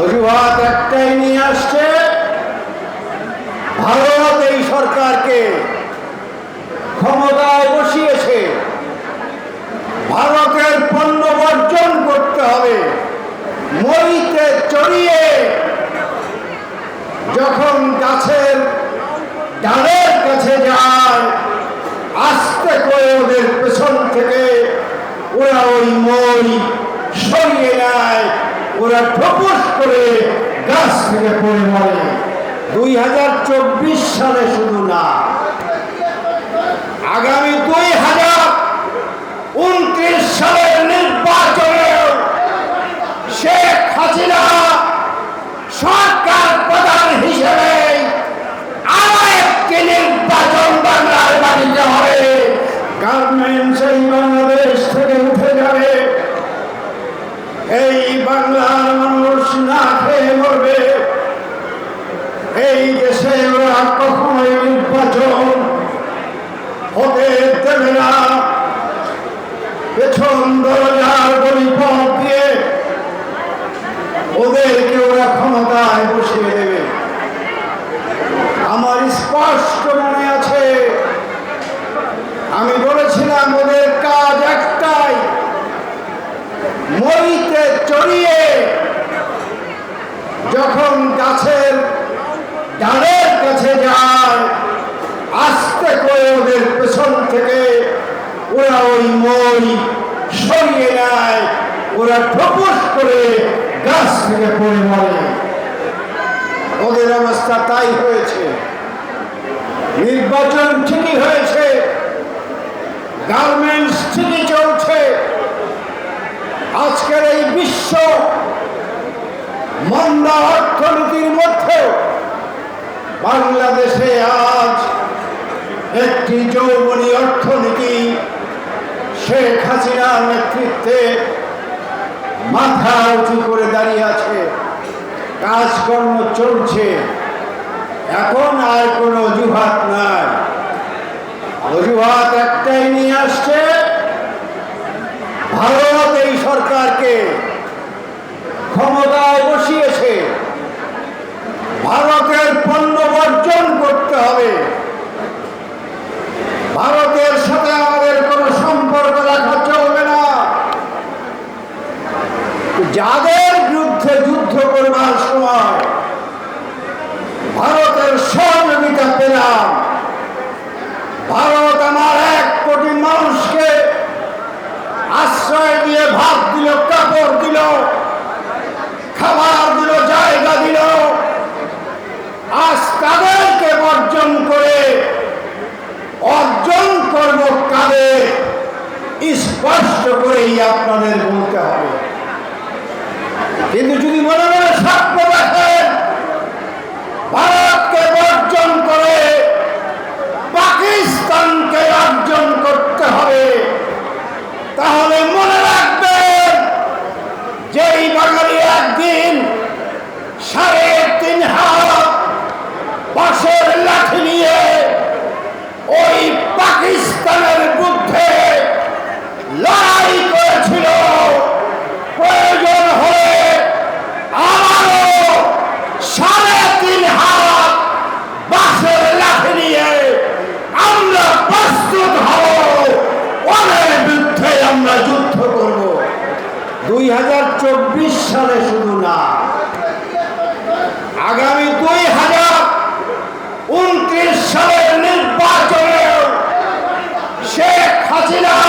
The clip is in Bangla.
অজুহাত একটাই নিয়ে আসছে। ভারত এই সরকারকে ক্ষমতায় বসিয়েছে। ভারতের পণ্য বর্জন করতে হবে। মরিতে চড়িয়ে যখন গাছের ডালের কাছে যায়, আস্তে করে ওদের পেছন থেকে ওরা ওই মই সরিয়ে নেয়। ওরা ঠোপস করে গাছ থেকে পড়ে মরে। দুই হাজার চব্বিশ সালে শুধু না con করে ওদের পেছন থেকে ওরা ওই মই সরিয়ে নেয়, ওরা ঠোপস করে গাছ থেকে পড়ে মরে। ওদের অবস্থা তাই হয়েছে। নির্বাচন ঠিকই হয়েছে, গার্মেন্টস ঠিকই চলছে। আজকের এই বিশ্ব মন্দা অর্থনীতির মধ্যে বাংলাদেশে আজ একটি যৌবনী অর্থনীতি শেখ হাসিনার নেতৃত্বে মাথা উঁচু করে দাঁড়িয়ে আছে। কাজকর্ম চলছে। এখন আর কোনো অজুহাত নাই। অজুহাত একটাই নিয়ে আসছে, ভারত এই সরকারকে ক্ষমতায় বসিয়েছে ভারতের পণ্য বর্জন করতে হবে ভারতের সাথে আমাদের কোনো সম্পর্ক রাখা চলবে না যাদের বিরুদ্ধে যুদ্ধ করবার সময় ভারতের সহযোগিতা পেলাম, ভারত আমার এক কোটি মানুষকে আশ্রয় দিয়ে ভাত দিল, কাপড় দিল, খাবার দিল, জায়গা দিল। আজ তাদেরকে বর্জন করে, অর্জন করব কাদের? স্পষ্ট করেই আপনাদের বলতে হবে কিন্তু যদি মনে মনে সাক্ষ্য রাখেন ভারতকে বর্জন করে পাকিস্তানকে অর্জন করতে হবে তাহলে মনে রাখবেন যেই বাঙালি একদিন সাড়ে তিন হাত বাঁশের লাঠি নিয়ে ওই পাকিস্তানের বিরুদ্ধে লড়াই করেছিল প্রয়োজন হলে আবারও সাড়ে তিন হাত বাঁশের লাঠি নিয়ে আমরা প্রস্তুত হব ওদের বিরুদ্ধে আমরা যুদ্ধ করব দুই হাজার চব্বিশ সালে শুধু না আগামী দুই হাজার উনত্রিশ সালের নির্বাচনে শেখ হাসিনা